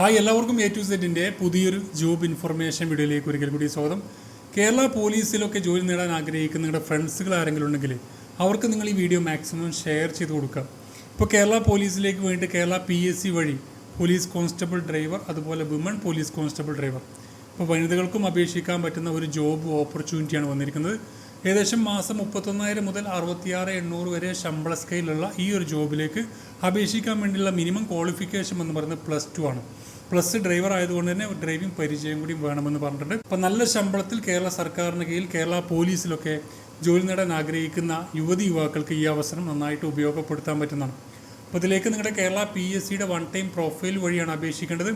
Hi എല്ലാവർക്കും A to സെറ്റിന്റെ പുതിയൊരു ജോബ് ഇൻഫർമേഷൻ വീഡിയോയിലേക്ക് ഒരിക്കൽ കൂടി സ്വാഗതം. കേരള പോലീസിലൊക്കെ ജോലി നേടാൻ ആഗ്രഹിക്കുന്ന നിങ്ങളുടെ ഫ്രണ്ട്സുകൾ ആരെങ്കിലും ഉണ്ടെങ്കിൽ അവർക്ക് നിങ്ങൾ ഈ വീഡിയോ മാക്സിമം ഷെയർ ചെയ്ത് കൊടുക്കുക. ഇപ്പോൾ കേരള പോലീസിലേക്ക് വേണ്ടി കേരള പി എസ് സി വഴി പോലീസ് കോൺസ്റ്റബിൾ ഡ്രൈവർ അതുപോലെ വിമൺ പോലീസ് കോൺസ്റ്റബിൾ ഡ്രൈവർ ഇപ്പോൾ വനിതകൾക്കും അപേക്ഷിക്കാൻ പറ്റുന്ന ഒരു ജോബ് ഓപ്പർച്യൂണിറ്റിയാണ് വന്നിരിക്കുന്നത്. ഏകദേശം മാസം മുപ്പത്തൊന്നായിരം മുതൽ അറുപത്തിയാറ് എണ്ണൂറ് വരെ ശമ്പള സ്കെയിലുള്ള ഈ ഒരു ജോബിലേക്ക് അപേക്ഷിക്കാൻ വേണ്ടിയുള്ള മിനിമം ക്വാളിഫിക്കേഷൻ എന്ന് പറയുന്നത് പ്ലസ് ടു ആണ്. പ്ലസ് ഡ്രൈവർ ആയതുകൊണ്ട് തന്നെ ഡ്രൈവിംഗ് പരിചയം കൂടി വേണമെന്ന് പറഞ്ഞിട്ടുണ്ട്. അപ്പം നല്ല ശമ്പളത്തിൽ കേരള സർക്കാരിന് കീഴിൽ കേരള പോലീസിലൊക്കെ ജോലി നേടാൻ ആഗ്രഹിക്കുന്ന യുവതി യുവാക്കൾക്ക് ഈ അവസരം നന്നായിട്ട് ഉപയോഗപ്പെടുത്താൻ പറ്റുന്നതാണ്. അപ്പോൾ ഇതിലേക്ക് നിങ്ങളുടെ കേരള പി എസ് സിയുടെ വൺ ടൈം പ്രൊഫൈൽ വഴിയാണ് അപേക്ഷിക്കേണ്ടത്.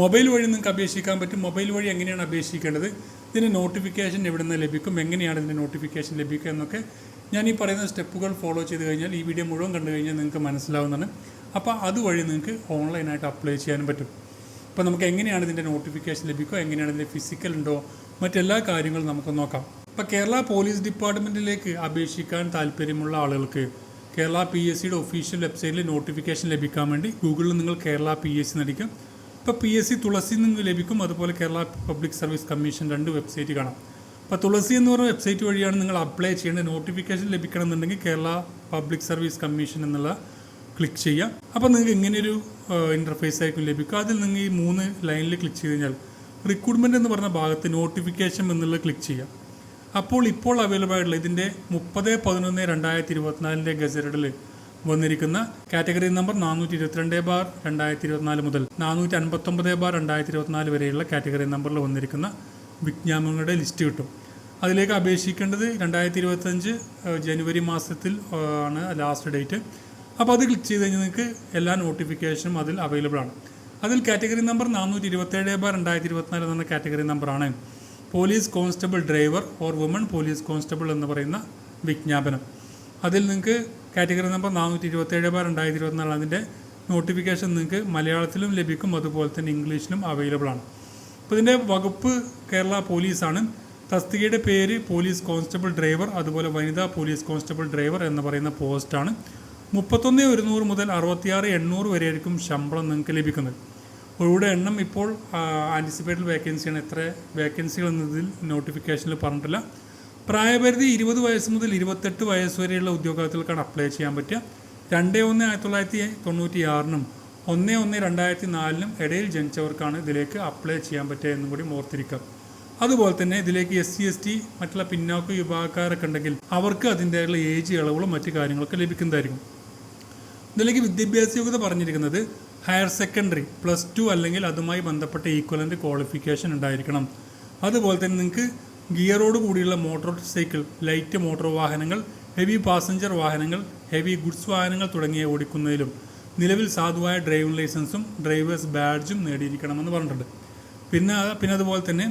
മൊബൈൽ വഴി നിങ്ങൾക്ക് അപേക്ഷിക്കാൻ പറ്റും. മൊബൈൽ വഴി എങ്ങനെയാണ് അപേക്ഷിക്കേണ്ടത്? ഇതിന് നോട്ടിഫിക്കേഷൻ എവിടെ നിന്ന് ലഭിക്കും? എങ്ങനെയാണ് ഇതിന്റെ നോട്ടിഫിക്കേഷൻ ലഭിക്കുക എന്നൊക്കെ ഞാൻ ഈ പറയുന്ന സ്റ്റെപ്പുകൾ ഫോളോ ചെയ്ത് കഴിഞ്ഞാൽ ഈ വീഡിയോ മുഴുവൻ കണ്ടു കഴിഞ്ഞാൽ നിങ്ങൾക്ക് മനസ്സിലാവുന്നതാണ്. അപ്പോൾ അതുവഴി നിങ്ങൾക്ക് ഓൺലൈനായിട്ട് അപ്ലൈ ചെയ്യാനും പറ്റും. അപ്പോൾ നമുക്ക് എങ്ങനെയാണ് ഇതിന്റെ നോട്ടിഫിക്കേഷൻ ലഭിക്കുക? എങ്ങനെയാണ് ഇതിന്റെ ഫിസിക്കൽ ഉണ്ടോ? മറ്റെല്ലാ കാര്യങ്ങളും നമുക്ക് നോക്കാം. ഇപ്പോൾ കേരള പോലീസ് ഡിപ്പാർട്ട്മെന്റിലേക്ക് അപേക്ഷിക്കാൻ താല്പര്യമുള്ള ആളുകൾക്ക് കേരള പി എസ് സിയുടെ ഒഫീഷ്യൽ വെബ്സൈറ്റിൽ നോട്ടിഫിക്കേഷൻ ലഭിക്കാൻ വേണ്ടി ഗൂഗിളിൽ നിങ്ങൾ കേരള പി എസ് സി നടിക്കും. ഇപ്പോൾ പി എസ് സി തുളസി നിന്ന് ലഭിക്കും. അതുപോലെ കേരള പബ്ലിക് സർവീസ് കമ്മീഷൻ രണ്ട് വെബ്സൈറ്റ് കാണാം. അപ്പോൾ തുളസി എന്ന് പറഞ്ഞ വെബ്സൈറ്റ് വഴിയാണ് നിങ്ങൾ അപ്ലൈ ചെയ്യേണ്ടത് നോട്ടിഫിക്കേഷൻ ലഭിക്കണമെന്നുണ്ടെങ്കിൽ കേരള പബ്ലിക് സർവീസ് കമ്മീഷൻ എന്നുള്ള ക്ലിക്ക് ചെയ്യുക. അപ്പോൾ നിങ്ങൾക്ക് ഇങ്ങനെയൊരു ഇന്റർഫേസ് ആയിരിക്കും ലഭിക്കുക. അതിൽ നിങ്ങൾ ഈ മൂന്ന് ലൈനിൽ ക്ലിക്ക് ചെയ്ത് കഴിഞ്ഞാൽ റിക്രൂട്ട്മെന്റ് എന്ന് പറഞ്ഞ ഭാഗത്ത് നോട്ടിഫിക്കേഷൻ എന്നുള്ളത് ക്ലിക്ക് ചെയ്യാം. അപ്പോൾ ഇപ്പോൾ അവൈലബിൾ ആയിട്ടുള്ള ഇതിന്റെ മുപ്പത് പതിനൊന്ന് രണ്ടായിരത്തി ഇരുപത്തിനാലിന്റെ ഗസറ്റഡിൽ വന്നിരിക്കുന്ന കാറ്റഗറി നമ്പർ നാനൂറ്റി ഇരുപത്തിരണ്ട് ബാർ രണ്ടായിരത്തി ഇരുപത്തിനാല് മുതൽ നാനൂറ്റി അൻപത്തൊമ്പത് ബാർ രണ്ടായിരത്തി ഇരുപത്തിനാല് വരെയുള്ള കാറ്റഗറി നമ്പറിൽ വന്നിരിക്കുന്ന വിജ്ഞാപനങ്ങളുടെ ലിസ്റ്റ് കിട്ടും. അതിലേക്ക് അപേക്ഷിക്കേണ്ടത് രണ്ടായിരത്തി ഇരുപത്തഞ്ച് ജനുവരി മാസത്തിൽ ആണ് ലാസ്റ്റ് ഡേറ്റ് അപ്പോൾ അത് ക്ലിക്ക് ചെയ്ത് കഴിഞ്ഞാൽ നിങ്ങൾക്ക് എല്ലാ നോട്ടിഫിക്കേഷനും അതിൽ അവൈലബിൾ ആണ്. അതിൽ കാറ്റഗറി നമ്പർ നാനൂറ്റി ഇരുപത്തേഴ് ബാർ രണ്ടായിരത്തി ഇരുപത്തിനാല് എന്ന കാറ്റഗറി നമ്പറാണ് police constable driver or woman police constable എന്ന് പറയുന്ന വിജ്ഞാപനം. അതിൽ നിങ്ങൾക്ക് കാറ്റഗറി നമ്പർ നാനൂറ്റി ഇരുപത്തേഴ് ബാർ രണ്ടായിരത്തി ഇരുപത്തിനാല് അതിന്റെ നോട്ടിഫിക്കേഷൻ നിങ്ങൾക്ക് മലയാളത്തിലും ലഭിക്കും അതുപോലെ തന്നെ ഇംഗ്ലീഷിലും അവൈലബിൾ ആണ്. അപ്പോൾ ഇതിന്റെ വകുപ്പ് കേരള പോലീസാണ് തസ്തികയുടെ പേര് പോലീസ് കോൺസ്റ്റബിൾ ഡ്രൈവർ അതുപോലെ വനിതാ പോലീസ് കോൺസ്റ്റബിൾ ഡ്രൈവർ എന്ന് പറയുന്ന പോസ്റ്റാണ് മുപ്പത്തൊന്ന് ഒരുന്നൂറ് മുതൽ അറുപത്തിയാറ് എണ്ണൂറ് വരെയായിരിക്കും ശമ്പളം നിങ്ങൾക്ക് ലഭിക്കുന്നത്. ഒഴിവുടെ എണ്ണം ഇപ്പോൾ ആന്റിസിപ്പേറ്റഡ് വേക്കൻസിയാണ് എത്ര വേക്കൻസികൾ എന്നതിൽ നോട്ടിഫിക്കേഷനിൽ പറഞ്ഞിട്ടില്ല. പ്രായപരിധി ഇരുപത് വയസ്സ് മുതൽ ഇരുപത്തെട്ട് വയസ്സ് വരെയുള്ള ഉദ്യോഗാർത്ഥികൾക്കാണ് അപ്ലൈ ചെയ്യാൻ പറ്റുക. രണ്ട് ഒന്ന് ആയിരത്തി തൊള്ളായിരത്തി തൊണ്ണൂറ്റി ആറിനും ഒന്ന് ഒന്ന് രണ്ടായിരത്തി നാലിനും ഇടയിൽ ജനിച്ചവർക്കാണ് ഇതിലേക്ക് അപ്ലൈ ചെയ്യാൻ പറ്റുക എന്നും കൂടി ഓർത്തിരിക്കുക. അതുപോലെ തന്നെ ഇതിലേക്ക് എസ് സി എസ് ടി മറ്റുള്ള പിന്നോക്ക വിഭാഗക്കാരൊക്കെ ഉണ്ടെങ്കിൽ അവർക്ക് അതിന്റെയുള്ള ഏജ് ഇളവുകളും മറ്റു കാര്യങ്ങളൊക്കെ ലഭിക്കുന്നതായിരിക്കും. ഇതിലേക്ക് വിദ്യാഭ്യാസ യോഗ്യത പറഞ്ഞിരിക്കുന്നത് ഹയർ സെക്കൻഡറി പ്ലസ് ടു അല്ലെങ്കിൽ അതുമായി ബന്ധപ്പെട്ട ഈക്വലന്റ് ക്വാളിഫിക്കേഷൻ ഉണ്ടായിരിക്കണം. അതുപോലെ തന്നെ നിങ്ങൾക്ക് ഗിയറോട് കൂടിയുള്ള മോട്ടോർ സൈക്കിൾ ലൈറ്റ് മോട്ടോർ വാഹനങ്ങൾ ഹെവി പാസഞ്ചർ വാഹനങ്ങൾ ഹെവി ഗുഡ്സ് വാഹനങ്ങൾ തുടങ്ങിയ ഓടിക്കുന്നതിലും നിലവിൽ സാധുവായ ഡ്രൈവിംഗ് ലൈസൻസും ഡ്രൈവേഴ്സ് ബാഡ്ജും നേടിയിരിക്കണമെന്ന് പറഞ്ഞിട്ടുണ്ട്. പിന്നെ പിന്നെ അതുപോലെ തന്നെ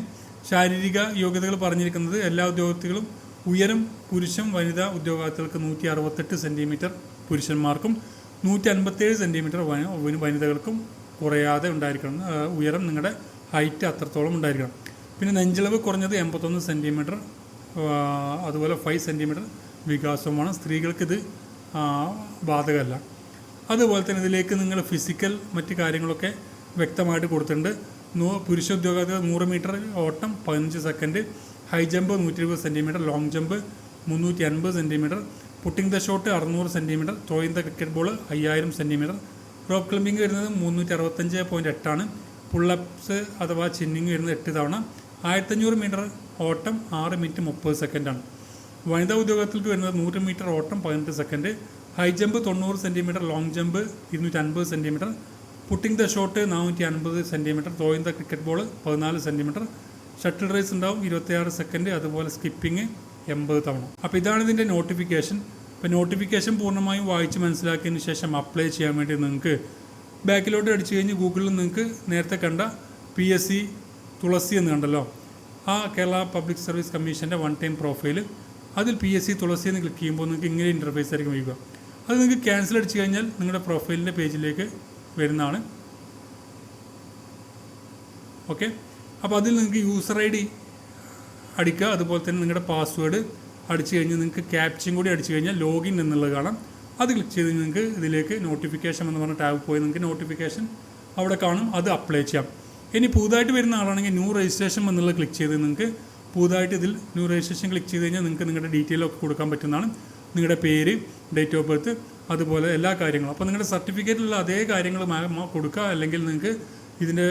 ശാരീരിക യോഗ്യതകൾ പറഞ്ഞിരിക്കുന്നത് എല്ലാ ഉദ്യോഗാർത്ഥികളും ഉയരം പുരുഷൻ വനിതാ ഉദ്യോഗാർത്ഥികൾക്ക് നൂറ്റി അറുപത്തെട്ട് സെന്റിമീറ്റർ പുരുഷന്മാർക്കും നൂറ്റി അൻപത്തേഴ് സെന്റിമീറ്റർ വനിതകൾക്കും കുറയാതെ ഉണ്ടായിരിക്കണം. ഉയരം നിങ്ങളുടെ ഹൈറ്റ് അത്രത്തോളം ഉണ്ടായിരിക്കണം. പിന്നെ നെഞ്ചിളവ് കുറഞ്ഞത് എൺപത്തൊന്ന് സെന്റിമീറ്റർ അതുപോലെ ഫൈവ് സെന്റിമീറ്റർ വികാസവുമാണ്. സ്ത്രീകൾക്കിത് ആ, ബാധകമല്ല. അതുപോലെ തന്നെ ഇതിലേക്ക് നിങ്ങൾ ഫിസിക്കൽ മറ്റ് കാര്യങ്ങളൊക്കെ വ്യക്തമായിട്ട് കൊടുത്തിട്ടുണ്ട്. നൂ പുരുഷ ഉദ്യോഗാർത്ഥികൾ നൂറ് മീറ്റർ ഓട്ടം പതിനഞ്ച് സെക്കൻഡ് ഹൈ ജമ്പ് നൂറ്റി ഇരുപത് സെന്റിമീറ്റർ ലോങ് ജമ്പ് മുന്നൂറ്റി അൻപത് സെന്റിമീറ്റർ പുട്ടിംഗ് ദ ഷോട്ട് അറുന്നൂറ് centimetre throwing the cricket ball അയ്യായിരം സെന്റിമീറ്റർ റോപ്പ് ക്ലിമ്പിംഗ് വരുന്നത് മുന്നൂറ്റി അറുപത്തഞ്ച് പോയിന്റ് എട്ടാണ് പുള്ളപ്സ് അഥവാ ചിന്നിങ് വരുന്നത് എട്ട് തവണ. ആയിരത്തഞ്ഞൂറ് മീറ്റർ ഓട്ടം ആറ് മിനിറ്റ് മുപ്പത് സെക്കൻഡാണ് വനിതാ ഉദ്യോഗത്തിലേക്ക് വരുന്നത് നൂറ് മീറ്റർ ഓട്ടം പതിനെട്ട് സെക്കൻഡ് ഹൈ ജമ്പ് തൊണ്ണൂറ് സെന്റിമീറ്റർ ലോങ് ജമ്പ് ഇരുന്നൂറ്റി അൻപത് സെന്റിമീറ്റർ പുട്ടിംഗ് ദ ഷോട്ട് നാനൂറ്റി അൻപത് സെന്റിമീറ്റർ ദ ക്രിക്കറ്റ് ബോൾ പതിനാല് സെന്റിമീറ്റർ ഷട്ടിൽ റേസ് ഉണ്ടാവും ഇരുപത്തിയാറ് സെക്കൻഡ് അതുപോലെ സ്കിപ്പിംഗ് എൺപത് തവണ. അപ്പോൾ ഇതാണ് ഇതിന്റെ നോട്ടിഫിക്കേഷൻ അപ്പോൾ നോട്ടിഫിക്കേഷൻ പൂർണമായും വായിച്ച് മനസ്സിലാക്കിയതിന് ശേഷം അപ്ലൈ ചെയ്യാൻ വേണ്ടി നിങ്ങൾക്ക് ബാക്കിലോട്ട് അടിച്ചു കഴിഞ്ഞ് ഗൂഗിളിൽ നിങ്ങൾക്ക് നേരത്തെ കണ്ട പി എസ് സി തുളസി എന്ന് കണ്ടല്ലോ. ആ കേരള പബ്ലിക് സർവീസ് കമ്മീഷന്റെ വൺ ടൈം പ്രൊഫൈൽ അതിൽ പി എസ് സി തുളസി എന്ന് ക്ലിക്ക് ചെയ്യുമ്പോൾ നിങ്ങൾക്ക് ഇങ്ങനെ ഇന്റർഫേസ് ആയിരിക്കും വരിക. അത് നിങ്ങൾക്ക് ക്യാൻസൽ അടിച്ചു കഴിഞ്ഞാൽ നിങ്ങളുടെ പ്രൊഫൈലിന്റെ പേജിലേക്ക് വരുന്നതാണ്. ഓക്കെ അപ്പോൾ അതിൽ നിങ്ങൾക്ക് യൂസർ ഐ ഡി അടിക്കുക. അതുപോലെ തന്നെ നിങ്ങളുടെ പാസ്വേഡ് അടിച്ചു കഴിഞ്ഞ് നിങ്ങൾക്ക് ക്യാപ്ചയും കൂടി അടിച്ചു കഴിഞ്ഞാൽ ലോഗിൻ എന്നുള്ളത് കാണാം. അത് ക്ലിക്ക് ചെയ്ത് നിങ്ങൾക്ക് ഇതിലേക്ക് നോട്ടിഫിക്കേഷൻ എന്ന് പറഞ്ഞ ടാബ് പോയി നിങ്ങൾക്ക് നോട്ടിഫിക്കേഷൻ അവിടെ കാണും. അത് അപ്ലൈ ചെയ്യാം. ഇനി പുതുതായിട്ട് വരുന്ന ആളാണെങ്കിൽ ന്യൂ രജിസ്ട്രേഷൻ എന്നുള്ളത് ക്ലിക്ക് ചെയ്ത് നിങ്ങൾക്ക് പുതുതായിട്ട് ഇതിൽ ന്യൂ രജിസ്ട്രേഷൻ ക്ലിക്ക് ചെയ്ത് കഴിഞ്ഞാൽ നിങ്ങൾക്ക് നിങ്ങളുടെ ഡീറ്റെയിൽ ഒക്കെ കൊടുക്കാൻ പറ്റുന്നതാണ്. നിങ്ങളുടെ പേര് ഡേറ്റ് ഓഫ് ബർത്ത് അതുപോലെ എല്ലാ കാര്യങ്ങളും. അപ്പോൾ നിങ്ങളുടെ സർട്ടിഫിക്കറ്റിലുള്ള അതേ കാര്യങ്ങൾ കൊടുക്കുക. അല്ലെങ്കിൽ നിങ്ങൾക്ക് ഇതിന്റെ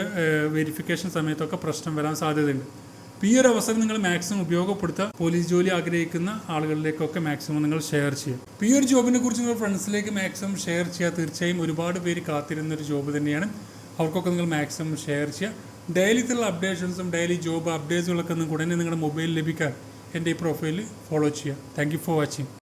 വെരിഫിക്കേഷൻ സമയത്തൊക്കെ പ്രശ്നം വരാൻ സാധ്യതയുണ്ട്. അപ്പോൾ ഈ ഒരു അവസരം നിങ്ങൾ മാക്സിമം ഉപയോഗപ്പെടുത്തുക. പോലീസ് ജോലി ആഗ്രഹിക്കുന്ന ആളുകളിലേക്കൊക്കെ മാക്സിമം നിങ്ങൾ ഷെയർ ചെയ്യുക. അപ്പോൾ ഈ ഒരു ജോബിനെ കുറിച്ച് നിങ്ങൾ ഫ്രണ്ട്സിലേക്ക് മാക്സിമം ഷെയർ ചെയ്യുക. തീർച്ചയായും ഒരുപാട് പേര് കാത്തിരുന്ന ഒരു ജോബ് തന്നെയാണ്. അവർക്കൊക്കെ നിങ്ങൾ മാക്സിമം ഷെയർ ചെയ്യുക. ഡെയിലിത്തുള്ള അപ്ഡേഷൻസും ഡെയിലി ജോബ് അപ്ഡേറ്റ്സുകളൊക്കെ നിങ്ങൾക്ക് ഉടനെ നിങ്ങളുടെ മൊബൈലിൽ ലഭിക്കാൻ എന്റെ ഈ പ്രൊഫൈലിൽ ഫോളോ ചെയ്യുക. Thank for watching